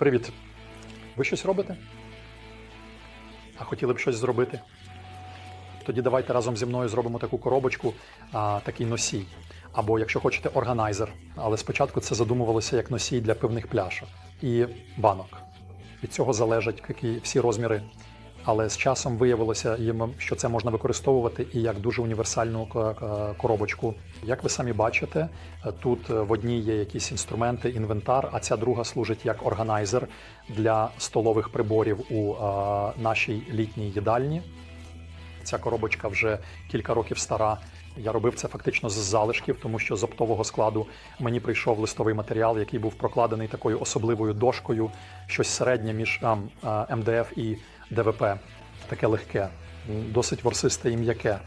Привіт. Ви щось робите? А хотіли б щось зробити? Тоді давайте разом зі мною зробимо таку коробочку, а, такий носій. Або, якщо хочете, органайзер. Але спочатку це задумувалося як носій для пивних пляшок і банок. Від цього залежать всі розміри. Але з часом виявилося їм, що це можна використовувати і як дуже універсальну ко- ко- коробочку. Як ви самі бачите, тут в одній є якісь інструменти, інвентар, а ця друга служить як органайзер для столових приборів у е, нашій літній їдальні. Ця коробочка вже кілька років стара. Я робив це фактично з залишків, тому що з оптового складу мені прийшов листовий матеріал, який був прокладений такою особливою дошкою, щось середнє між ем, е, МДФ і ДВП. Таке легке, досить ворсисте і м'яке.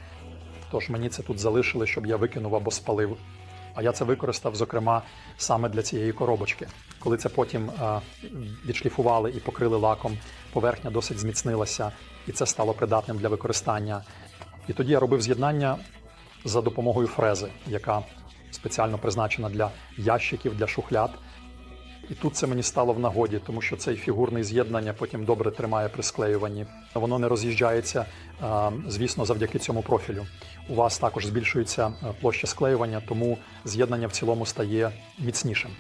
Тож мені це тут залишили, щоб я викинув або спалив. А я це використав, зокрема, саме для цієї коробочки. Коли це потім е, відшліфували і покрили лаком, поверхня досить зміцнилася, і це стало придатним для використання. І тоді я робив з'єднання за допомогою фрези, яка спеціально призначена для ящиків, для шухляд. І тут це мені стало в нагоді, тому що цей фігурний з'єднання потім добре тримає при склеюванні. Воно не роз'їжджається, звісно, завдяки цьому профілю. У вас також збільшується е, площа склеювання, тому з'єднання в цілому стає міцнішим.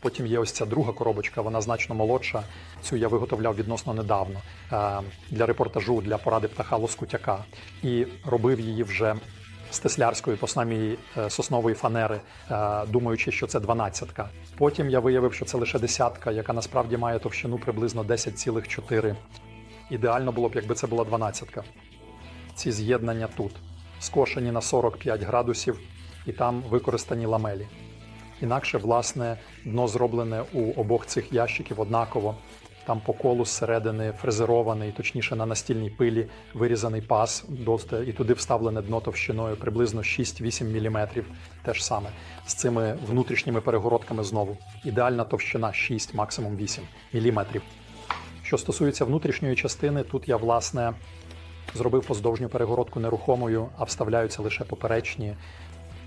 Потім є ось ця друга коробочка, вона значно молодша. Цю я виготовляв відносно недавно е, для репортажу для поради птаха лоскутяка. І робив її вже з теслярської по самій е, соснової фанери, е, думаючи, що це дванадцятка. Потім я виявив, що це лише десятка, яка насправді має товщину приблизно 10,4. Ідеально було б, якби це була дванадцятка. Ці з'єднання тут скошені на 45 градусів, і там використані ламелі. Інакше, власне, дно зроблене у обох цих ящиків однаково. Там по колу зсередини фрезерований, точніше на настільній пилі вирізаний паз, і туди вставлене дно товщиною приблизно 6-8 мм. Те ж саме з цими внутрішніми перегородками знову. Ідеальна товщина 6, максимум 8 мм. Що стосується внутрішньої частини, тут я власне зробив поздовжню перегородку нерухомою, а вставляються лише поперечні.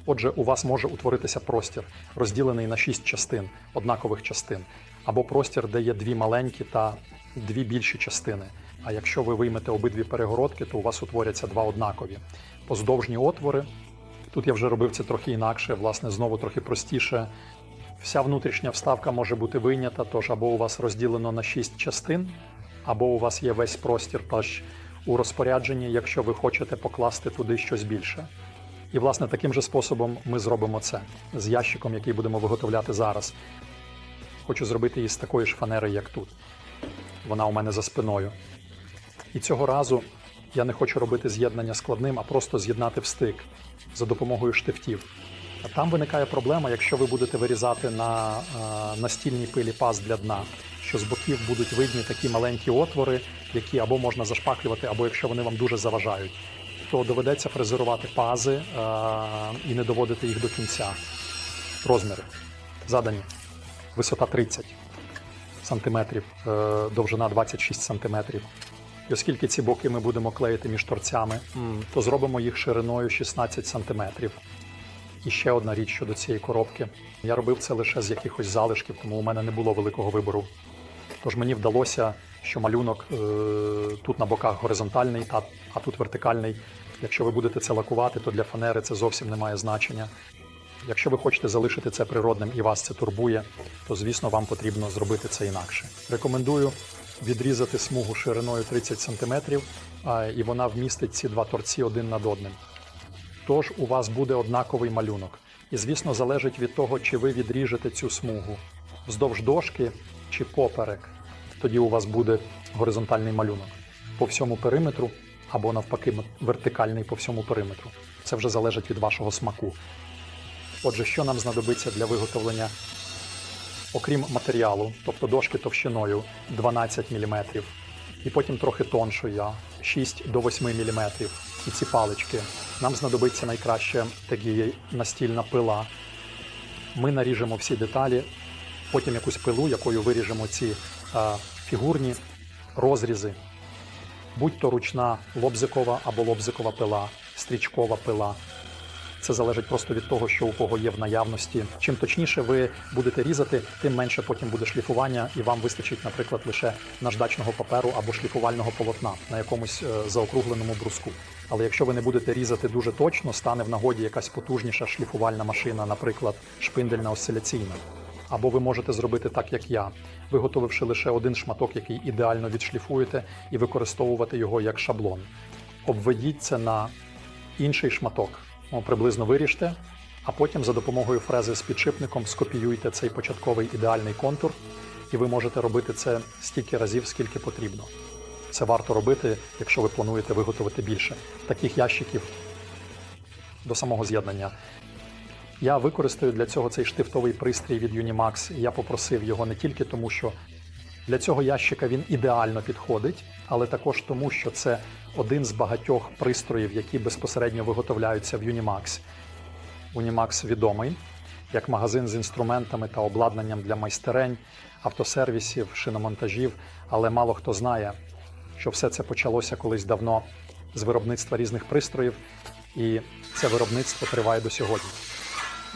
Отже, у вас може утворитися простір, розділений на шість частин, однакових частин, або простір, де є дві маленькі та дві більші частини. А якщо ви виймете обидві перегородки, то у вас утворяться два однакові. Поздовжні отвори. Тут я вже робив це трохи інакше, власне, знову трохи простіше. Вся внутрішня вставка може бути вийнята, тож або у вас розділено на шість частин, або у вас є весь простір теж у розпорядженні, якщо ви хочете покласти туди щось більше. І, власне, таким же способом ми зробимо це з ящиком, який будемо виготовляти зараз. Хочу зробити її з такої ж фанери, як тут. Вона у мене за спиною. І цього разу я не хочу робити з'єднання складним, а просто з'єднати в стик за допомогою штифтів. А там виникає проблема, якщо ви будете вирізати на е, настільній пилі паз для дна, що з боків будуть видні такі маленькі отвори, які або можна зашпаклювати, або якщо вони вам дуже заважають, то доведеться фрезерувати пази е, і не доводити їх до кінця. Розміри задані. Висота 30 сантиметрів, е, довжина 26 сантиметрів. І оскільки ці боки ми будемо клеїти між торцями, то зробимо їх шириною 16 сантиметрів. І ще одна річ щодо цієї коробки. Я робив це лише з якихось залишків, тому у мене не було великого вибору. Тож мені вдалося, що малюнок е, тут на боках горизонтальний, а, а тут вертикальний. Якщо ви будете це лакувати, то для фанери це зовсім не має значення. Якщо ви хочете залишити це природним і вас це турбує, то звісно вам потрібно зробити це інакше. Рекомендую відрізати смугу шириною 30 см, і вона вмістить ці два торці один над одним. Тож у вас буде однаковий малюнок. І, звісно, залежить від того, чи ви відріжете цю смугу вздовж дошки чи поперек. Тоді у вас буде горизонтальний малюнок по всьому периметру або навпаки вертикальний по всьому периметру. Це вже залежить від вашого смаку. Отже, що нам знадобиться для виготовлення, окрім матеріалу, тобто дошки товщиною 12 мм, і потім трохи тоншою 6 до 8 мм. І ці палички. Нам знадобиться найкраще такі настільна пила. Ми наріжемо всі деталі, потім якусь пилу, якою виріжемо ці е, фігурні розрізи, будь то ручна лобзикова або лобзикова пила, стрічкова пила. Це залежить просто від того, що у кого є в наявності. Чим точніше ви будете різати, тим менше потім буде шліфування, і вам вистачить, наприклад, лише наждачного паперу або шліфувального полотна на якомусь е, заокругленому бруску. Але якщо ви не будете різати дуже точно, стане в нагоді якась потужніша шліфувальна машина, наприклад, шпиндельна осциляційна. Або ви можете зробити так, як я, виготовивши лише один шматок, який ідеально відшліфуєте, і використовувати його як шаблон. Обведіть це на інший шматок, приблизно виріжте, а потім за допомогою фрези з підшипником скопіюйте цей початковий ідеальний контур, і ви можете робити це стільки разів, скільки потрібно. Це варто робити, якщо ви плануєте виготовити більше. Таких ящиків до самого з'єднання. Я використаю для цього цей штифтовий пристрій від Unimax. Я попросив його не тільки тому, що для цього ящика він ідеально підходить, але також тому, що це один з багатьох пристроїв, які безпосередньо виготовляються в Unimax. Unimax відомий як магазин з інструментами та обладнанням для майстерень, автосервісів, шиномонтажів, але мало хто знає, що все це почалося колись давно з виробництва різних пристроїв, і це виробництво триває до сьогодні.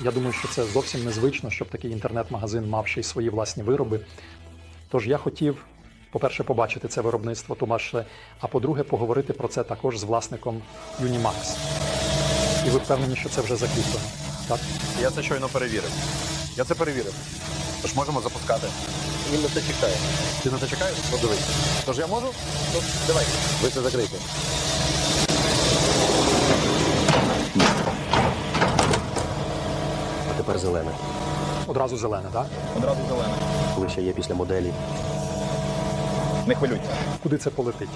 Я думаю, що це зовсім незвично, щоб такий інтернет-магазин мав ще й свої власні вироби. Тож я хотів, по-перше, побачити це виробництво Тумаше, а по-друге, поговорити про це також з власником Unimax. І ви впевнені, що це вже закріплено, так? Я це щойно перевірив. Я це перевірив. Тож можемо запускати. Він на це чекає. Ти на це чекаєш? Ну дивись. Тож я можу? Ну, давай. Ви це закрийте. А тепер зелене, Одразу зелене, так? Одразу зелене. коли ще є після моделі. Не хвилюйся. Куди це полетить?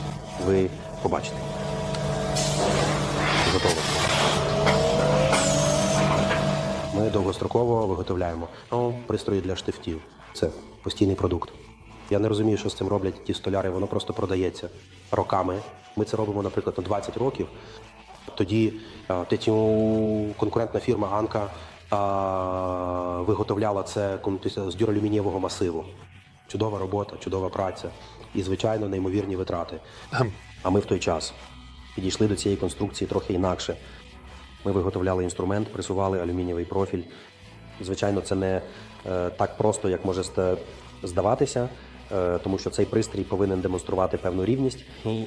Ви побачите. Готово. Ми довгостроково виготовляємо ну, пристрої для штифтів. Це постійний продукт. Я не розумію, що з цим роблять ті столяри, воно просто продається роками. Ми це робимо, наприклад, на 20 років. Тоді е, тетю конкурентна фірма Анка е, виготовляла це з дюралюмінієвого масиву. Чудова робота, чудова праця і, звичайно, неймовірні витрати. А ми в той час підійшли до цієї конструкції трохи інакше. Ми виготовляли інструмент, пресували алюмінієвий профіль. Звичайно, це не е, так просто, як може здаватися, е, тому що цей пристрій повинен демонструвати певну рівність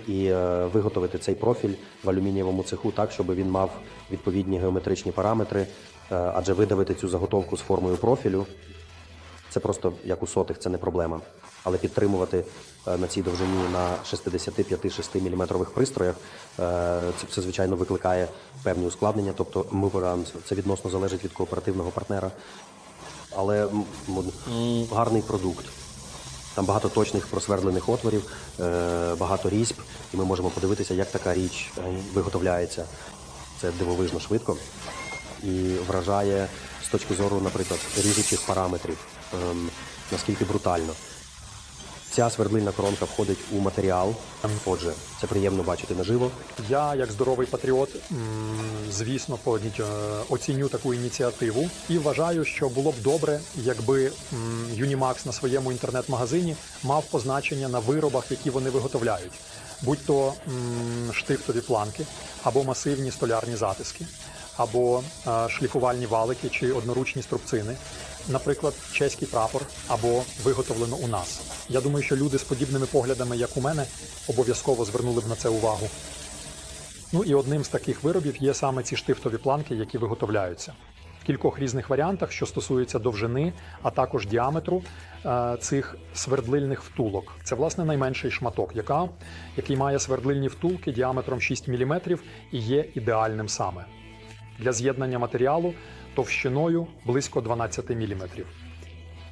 і е, виготовити цей профіль в алюмінієвому цеху так, щоб він мав відповідні геометричні параметри, е, адже видавити цю заготовку з формою профілю це просто як у сотих, це не проблема. Але підтримувати е, на цій довжині на 65-6 мм пристроях е, це, це звичайно викликає певні ускладнення. Тобто муверанс, це відносно залежить від кооперативного партнера. Але гарний продукт. Там багато точних просвердлених отворів, е, багато різьб, і ми можемо подивитися, як така річ виготовляється. Це дивовижно швидко і вражає з точки зору, наприклад, ріжучих параметрів, ем, наскільки брутально. Ця свердлильна коронка входить у матеріал. Отже, це приємно бачити наживо. Я, як здоровий патріот, звісно, е, оціню таку ініціативу і вважаю, що було б добре, якби Unimax на своєму інтернет-магазині мав позначення на виробах, які вони виготовляють, будь то штифтові планки або масивні столярні затиски, або е, шліфувальні валики чи одноручні струбцини. Наприклад, чеський прапор або виготовлено у нас. Я думаю, що люди з подібними поглядами, як у мене, обов'язково звернули б на це увагу. Ну і одним з таких виробів є саме ці штифтові планки, які виготовляються в кількох різних варіантах, що стосуються довжини, а також діаметру е, цих свердлильних втулок. Це власне найменший шматок, яка, який має свердлильні втулки діаметром 6 мм і є ідеальним саме для з'єднання матеріалу товщиною близько 12 мм.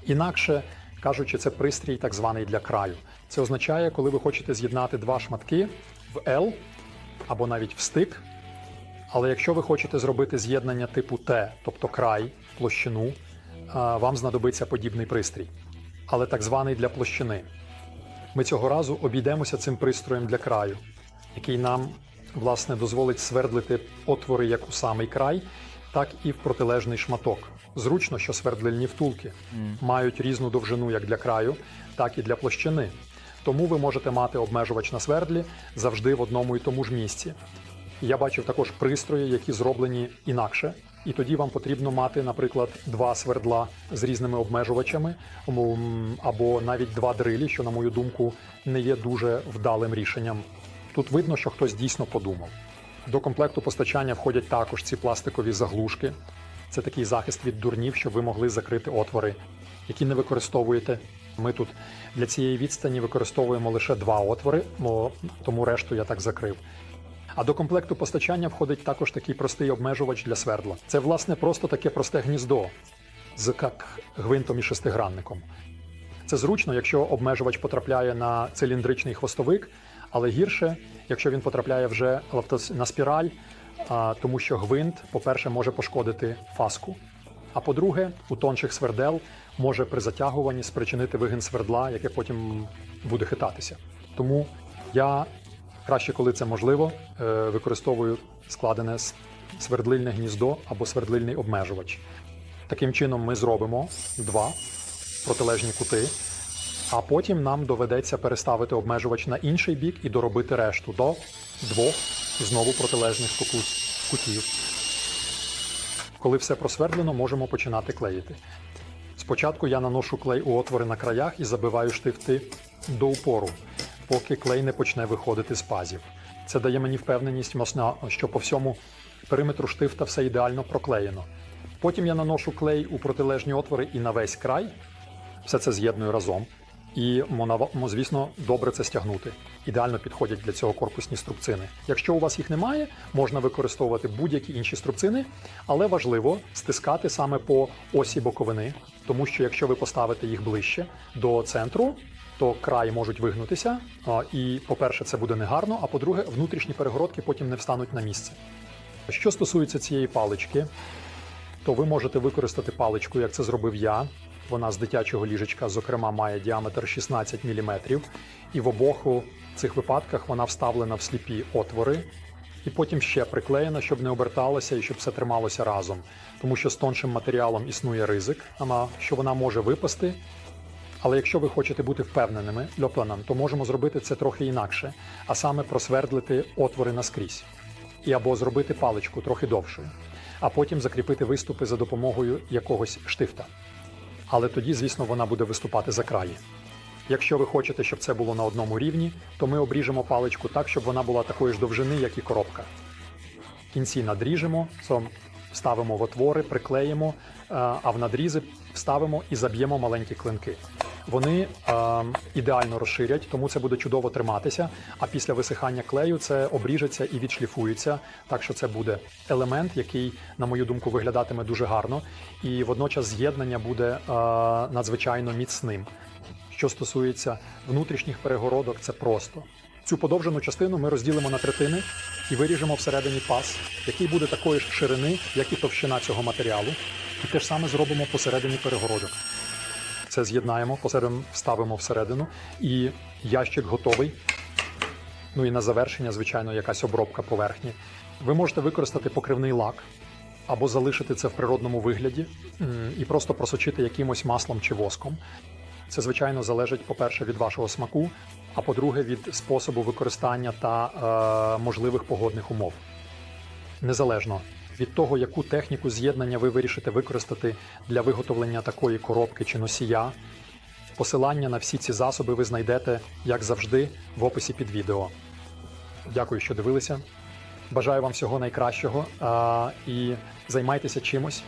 Інакше кажучи, це пристрій так званий для краю. Це означає, коли ви хочете з'єднати два шматки в L або навіть в стик. Але якщо ви хочете зробити з'єднання типу Т, тобто край площину, вам знадобиться подібний пристрій, але так званий для площини. Ми цього разу обійдемося цим пристроєм для краю, який нам власне дозволить свердлити отвори як у самий край, так і в протилежний шматок. Зручно, що свердлильні втулки мають різну довжину як для краю, так і для площини. Тому ви можете мати обмежувач на свердлі завжди в одному і тому ж місці. Я бачив також пристрої, які зроблені інакше. І тоді вам потрібно мати, наприклад, два свердла з різними обмежувачами, або навіть два дрилі, що, на мою думку, не є дуже вдалим рішенням. Тут видно, що хтось дійсно подумав. До комплекту постачання входять також ці пластикові заглушки. Це такий захист від дурнів, щоб ви могли закрити отвори, які не використовуєте. Ми тут для цієї відстані використовуємо лише два отвори, тому решту я так закрив. А до комплекту постачання входить також такий простий обмежувач для свердла. Це, власне, просто таке просте гніздо з як гвинтом і шестигранником. Це зручно, якщо обмежувач потрапляє на циліндричний хвостовик, але гірше, якщо він потрапляє вже на спіраль, тому що гвинт, по-перше, може пошкодити фаску. А по-друге, у тонших свердел може при затягуванні спричинити вигин свердла, яке потім буде хитатися. Тому я краще, коли це можливо, е, використовую складене свердлильне гніздо або свердлильний обмежувач. Таким чином ми зробимо два протилежні кути, а потім нам доведеться переставити обмежувач на інший бік і доробити решту до двох знову протилежних куку- кутів. Коли все просвердлено, можемо починати клеїти. Спочатку я наношу клей у отвори на краях і забиваю штифти до упору, поки клей не почне виходити з пазів. Це дає мені впевненість, що по всьому периметру штифта все ідеально проклеєно. Потім я наношу клей у протилежні отвори і на весь край. Все це з'єдную разом. І, звісно, добре це стягнути. Ідеально підходять для цього корпусні струбцини. Якщо у вас їх немає, можна використовувати будь-які інші струбцини, але важливо стискати саме по осі боковини, тому що якщо ви поставите їх ближче до центру, то краї можуть вигнутися. І, по-перше, це буде негарно, а по-друге, внутрішні перегородки потім не встануть на місце. Що стосується цієї палички, то ви можете використати паличку, як це зробив я. Вона з дитячого ліжечка, зокрема, має діаметр 16 мм, і в обох цих випадках вона вставлена в сліпі отвори, і потім ще приклеєна, щоб не оберталося і щоб все трималося разом. Тому що з тоншим матеріалом існує ризик, що вона може випасти. Але якщо ви хочете бути впевненими льопланом, то можемо зробити це трохи інакше, а саме просвердлити отвори наскрізь і або зробити паличку трохи довшою, а потім закріпити виступи за допомогою якогось штифта. Але тоді, звісно, вона буде виступати за краї. Якщо ви хочете, щоб це було на одному рівні, то ми обріжемо паличку так, щоб вона була такої ж довжини, як і коробка. Кінці надріжемо, цом вставимо в отвори, приклеїмо, е, а в надрізи вставимо і заб'ємо маленькі клинки. Вони е, ідеально розширять, тому це буде чудово триматися. А після висихання клею це обріжеться і відшліфується. Так що це буде елемент, який, на мою думку, виглядатиме дуже гарно, і водночас з'єднання буде е, надзвичайно міцним. Що стосується внутрішніх перегородок, це просто. Цю подовжену частину ми розділимо на третини і виріжемо всередині паз, який буде такої ж ширини, як і товщина цього матеріалу. І те ж саме зробимо посередині перегородок. Це з'єднаємо, посередину вставимо всередину, і ящик готовий. Ну і на завершення, звичайно, якась обробка поверхні. Ви можете використати покривний лак або залишити це в природному вигляді і просто просочити якимось маслом чи воском. Це, звичайно, залежить, по-перше, від вашого смаку, а по-друге, від способу використання та е, можливих погодних умов. Незалежно від того, яку техніку з'єднання ви вирішите використати для виготовлення такої коробки чи носія, посилання на всі ці засоби ви знайдете, як завжди, в описі під відео. Дякую, що дивилися. Бажаю вам всього найкращого а, і займайтеся чимось,